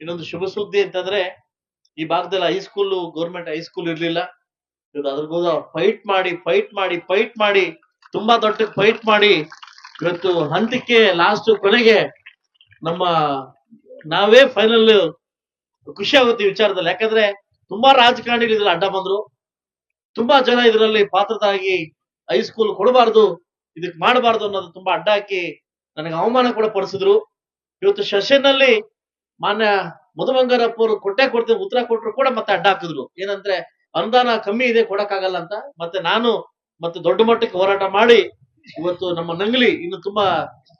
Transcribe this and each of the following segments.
ಇನ್ನೊಂದು ಶುಭ ಸುದ್ದಿ ಅಂತಂದ್ರೆ, ಈ ಭಾಗದಲ್ಲಿ ಹೈಸ್ಕೂಲ್ ಗೌರ್ಮೆಂಟ್ ಹೈಸ್ಕೂಲ್ ಇರ್ಲಿಲ್ಲ. ಇವತ್ತು ಅದ್ರಗೋದ ಫೈಟ್ ಮಾಡಿ ಫೈಟ್ ಮಾಡಿ ಫೈಟ್ ಮಾಡಿ, ತುಂಬಾ ದೊಡ್ಡ ಫೈಟ್ ಮಾಡಿ, ಇವತ್ತು ಹಂತಕ್ಕೆ ಲಾಸ್ಟ್ ಕೊನೆಗೆ ನಮ್ಮ ನಾವೇ ಫೈನಲ್ ಖುಷಿ ಆಗುತ್ತೆ ವಿಚಾರದಲ್ಲಿ. ಯಾಕಂದ್ರೆ ತುಂಬಾ ರಾಜಕಾರಣಿಗಳು ಇದ್ರಲ್ಲಿ ಅಡ್ಡ ಬಂದ್ರು. ತುಂಬಾ ಜನ ಇದರಲ್ಲಿ ಪಾತ್ರದಾಗಿ ಹೈಸ್ಕೂಲ್ ಕೊಡಬಾರ್ದು, ಇದಕ್ ಮಾಡಬಾರ್ದು ಅನ್ನೋದು ತುಂಬಾ ಅಡ್ಡ ಹಾಕಿ ನನಗೆ ಅವಮಾನ ಕೂಡ ಪಡಿಸಿದ್ರು. ಇವತ್ತು ಸೆಷನ್ನಲ್ಲಿ ಮಾನ್ಯ ಮಧುಬಂಗಾರಪ್ಪ ಅವರು ಕೊಟ್ಟೆ ಕೊಡ್ತೇವೆ ಉತ್ತರ ಕೊಟ್ಟರು ಕೂಡ ಮತ್ತೆ ಅಡ್ಡ ಹಾಕಿದ್ರು. ಏನಂದ್ರೆ ಅನುದಾನ ಕಮ್ಮಿ ಇದೆ, ಕೊಡಕ್ಕಾಗಲ್ಲ ಅಂತ. ಮತ್ತೆ ನಾನು ಮತ್ತೆ ದೊಡ್ಡ ಮಟ್ಟಕ್ಕೆ ಹೋರಾಟ ಮಾಡಿ ಇವತ್ತು ನಮ್ಮ ನಂಗ್ಲಿ ಇನ್ನು ತುಂಬಾ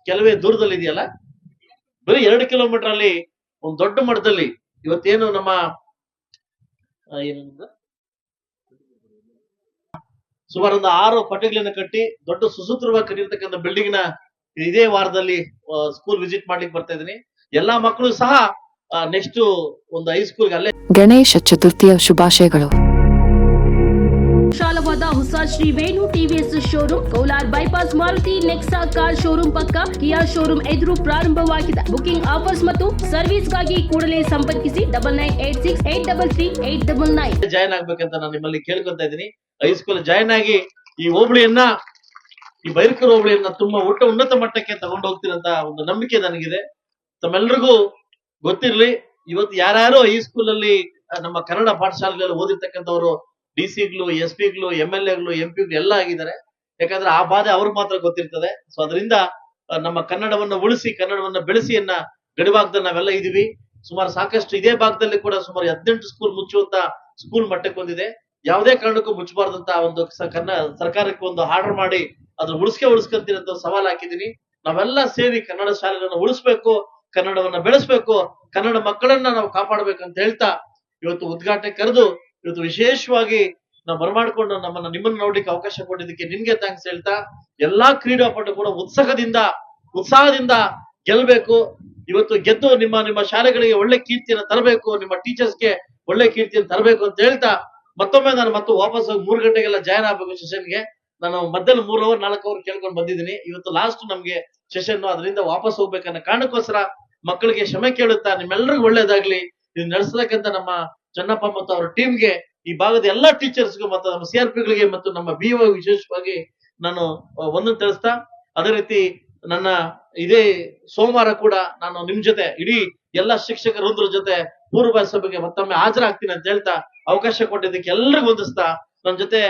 ಕೆಲವೇ ದೂರದಲ್ಲಿ ಇದೆಯಲ್ಲ, ಬರೀ ಎರಡು ಕಿಲೋಮೀಟರ್ ಅಲ್ಲಿ ಒಂದು ದೊಡ್ಡ ಮಟ್ಟದಲ್ಲಿ ಇವತ್ತೇನು ನಮ್ಮ ಏನಂದ್ರೆ ಏನದು? ಸುಮಾರು ಒಂದು ಆರು ಪಟ್ಟಿಗಳನ್ನ ಕಟ್ಟಿ ದೊಡ್ಡ ಸುಸೂತ್ರವಾಗಿ ಕಟ್ಟಿರ್ತಕ್ಕಂಥ ಬಿಲ್ಡಿಂಗ್ನ ಇದೇ ವಾರದಲ್ಲಿ ಸ್ಕೂಲ್ ವಿಸಿಟ್ ಮಾಡ್ಲಿಕ್ಕೆ ಬರ್ತಾ ಇದೀನಿ ಎಲ್ಲಾ ಮಕ್ಕಳು ಸಹ ನೆಕ್ಸ್ಟ್ ಒಂದು ಹೈಸ್ಕೂಲ್ಗೆ ಅಲ್ಲೇ ಗಣೇಶ ಚತುರ್ಥಿಯ ಶುಭಾಶಯಗಳು. ವಿಶಾಲವಾದ ಹೊಸ Shri Venu TVS showroom Kolar bypass Maruti Nexa car showroom ಪಕ್ಕ ಕಿಯಾ ಶೋರೂಮ್ ಎದುರು ಪ್ರಾರಂಭವಾಗಿದೆ. ಬುಕಿಂಗ್ ಆಫರ್ಸ್ ಮತ್ತು ಸರ್ವಿಸ್ಗಾಗಿ ಕೂಡಲೇ ಸಂಪರ್ಕಿಸಿ double nine eight six eight double three eight double nine join ಆಗ್ಬೇಕಂತ ನಾನು ನಿಮ್ಮಲ್ಲಿ ಕೇಳ್ಕೊಂತ ಇದ್ದೀನಿ. ಹೈಸ್ಕೂಲ್ ಜಾಯ್ನ್ ಆಗಿ ಈ ಹೋಬಳಿಯನ್ನ ಈ ಬೈರ್ಕರ್ ಹೋಬಳಿಯನ್ನ ತುಂಬಾ ಊಟ ಉನ್ನತ ಮಟ್ಟಕ್ಕೆ ತಗೊಂಡು ಅಂತ ಒಂದು ನಂಬಿಕೆ ನನಗಿದೆ. ತಮ್ಮೆಲ್ರಿಗೂ ಗೊತ್ತಿರ್ಲಿ, ಇವತ್ತು ಯಾರ್ಯಾರು ಹೈಸ್ಕೂಲ್ ಅಲ್ಲಿ ನಮ್ಮ ಕನ್ನಡ ಪಾಠಶಾಲೆಗಳಲ್ಲಿ ಓದಿರ್ತಕ್ಕಂಥವ್ರು, ಡಿ ಸಿಗ್ಲು ಎಸ್ ಪಿಗ್ಲು ಎಂ ಎಲ್ ಎಗಳು, ಎಂ ಪಿಗ್ಲು ಎಲ್ಲ ಆಗಿದ್ದಾರೆ. ಯಾಕಂದ್ರೆ ಆ ಬಾಧೆ ಅವ್ರಿಗೆ ಮಾತ್ರ ಗೊತ್ತಿರ್ತದೆ. ಸೊ ಅದರಿಂದ ನಮ್ಮ ಕನ್ನಡವನ್ನ ಉಳಿಸಿ, ಕನ್ನಡವನ್ನ ಬೆಳೆಸಿಯನ್ನ ಗಡಿಭಾಗದಲ್ಲಿ ನಾವೆಲ್ಲ ಇದೀವಿ ಸುಮಾರು ಸಾಕಷ್ಟು ಇದೇ ಭಾಗದಲ್ಲಿ ಕೂಡ ಸುಮಾರು ಹದಿನೆಂಟು ಸ್ಕೂಲ್ ಮುಚ್ಚುವಂತ ಸ್ಕೂಲ್ ಮಟ್ಟಕ್ಕೆ ಬಂದಿದೆ ಯಾವುದೇ ಕಾರಣಕ್ಕೂ ಮುಚ್ಚಬಾರ್ದಂತ ಒಂದು ಸರ್ಕಾರಕ್ಕೆ ಒಂದು ಆರ್ಡರ್ ಮಾಡಿ, ಅದನ್ನ ಉಳಿಸ್ಕೆ ಉಳಿಸ್ಕೊಂತೀನಿ ಅಂತ ಸವಾಲ್ ಹಾಕಿದೀನಿ ನಾವೆಲ್ಲ ಸೇರಿ ಕನ್ನಡ ಶಾಲೆಗಳನ್ನ ಉಳಿಸ್ಬೇಕು. ಕನ್ನಡವನ್ನ ಬೆಳೆಸ್ಬೇಕು, ಕನ್ನಡ ಮಕ್ಕಳನ್ನ ನಾವು ಕಾಪಾಡಬೇಕಂತ ಹೇಳ್ತಾ ಇವತ್ತು ಉದ್ಘಾಟನೆ ಕರೆದು ಇವತ್ತು ವಿಶೇಷವಾಗಿ ನಾವು ಬರಮಾಡ್ಕೊಂಡು ನಮ್ಮನ್ನ ನಿಮ್ಮನ್ನ ನೋಡ್ಲಿಕ್ಕೆ ಅವಕಾಶ ಕೊಟ್ಟಿದ್ದಕ್ಕೆ ನಿಮ್ಗೆ ಥ್ಯಾಂಕ್ಸ್ ಹೇಳ್ತಾ, ಎಲ್ಲಾ ಕ್ರೀಡಾಪಟು ಕೂಡ ಉತ್ಸಾಹದಿಂದ ಉತ್ಸಾಹದಿಂದ ಗೆಲ್ಲಬೇಕು ಇವತ್ತು ಗೆದ್ದು ನಿಮ್ಮ ನಿಮ್ಮ ಶಾಲೆಗಳಿಗೆ ಒಳ್ಳೆ ಕೀರ್ತಿಯನ್ನು ತರಬೇಕು, ನಿಮ್ಮ ಟೀಚರ್ಸ್ಗೆ ಒಳ್ಳೆ ಕೀರ್ತಿಯನ್ನು ತರಬೇಕು ಅಂತ ಹೇಳ್ತಾ, ಮತ್ತೊಮ್ಮೆ ನಾನು ಮತ್ತೆ ವಾಪಸ್ ಹೋಗಿ ಮೂರು ಗಂಟೆಗೆಲ್ಲ ಜಾಯ್ನ್ ಆಗ್ಬೇಕು ಸೆಷನ್ಗೆ ನಾನು ಮಧ್ಯದಲ್ಲಿ ಮೂರ್ ಅವರ್ ನಾಲ್ಕು ಅವರ್ ಕೇಳ್ಕೊಂಡು ಬಂದಿದ್ದೀನಿ. ಇವತ್ತು ಲಾಸ್ಟ್ ನಮ್ಗೆ ಸೆಷನ್ ಅದರಿಂದ ವಾಪಸ್ ಹೋಗ್ಬೇಕನ್ನ ಕಾರಣಕ್ಕೋಸ್ಕರ ಮಕ್ಕಳಿಗೆ ಕ್ಷಮೆ ಕೇಳುತ್ತಾ ನಿಮ್ಮೆಲ್ಲರಿಗೂ ಒಳ್ಳೇದಾಗ್ಲಿ. ಇದು ನಡೆಸತಕ್ಕಂತ ನಮ್ಮ ಚನ್ನಪ್ಪ ಮತ್ತು ಅವರ ಟೀಮ್ಗೆ ಈ ಭಾಗದ ಎಲ್ಲಾ ಟೀಚರ್ಸ್ಗೂ ಮತ್ತು ನಮ್ಮ ಸಿ ಆರ್ ಮತ್ತು ನಮ್ಮ ಬಿ ವಿಶೇಷವಾಗಿ ನಾನು ಒಂದು ತಿಳಿಸ್ತಾ, ಅದೇ ರೀತಿ ನನ್ನ ಇದೇ ಸೋಮವಾರ ಕೂಡ ನಾನು ನಿಮ್ ಜೊತೆ, ಇಡೀ ಎಲ್ಲಾ ಶಿಕ್ಷಕರೊಂದ್ರ ಜೊತೆ ಪೂರ್ವ ಸಭೆಗೆ ಮತ್ತೊಮ್ಮೆ ಹಾಜರಾಗ್ತೀನಿ ಅಂತ ಹೇಳ್ತಾ ಅವಕಾಶ ಕೊಟ್ಟಿದ್ದಕ್ಕೆ ಎಲ್ಲರಿಗೂ ಹೊಂದಿಸ್ತಾ ನನ್ನ ಜೊತೆ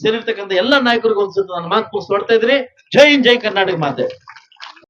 ಸೇರಿರ್ತಕ್ಕಂಥ ಎಲ್ಲಾ ನಾಯಕರಿಗೂ ಒಂದ್ಸತ್ತು ನಾನು ಮಾತು ಮುಗಿಸ್ ಹೊಡ್ತಾ ಇದ್ರಿ ಜೈ ಹಿಂದ್, ಜೈ ಕರ್ನಾಟಕ ಮಾತೆ.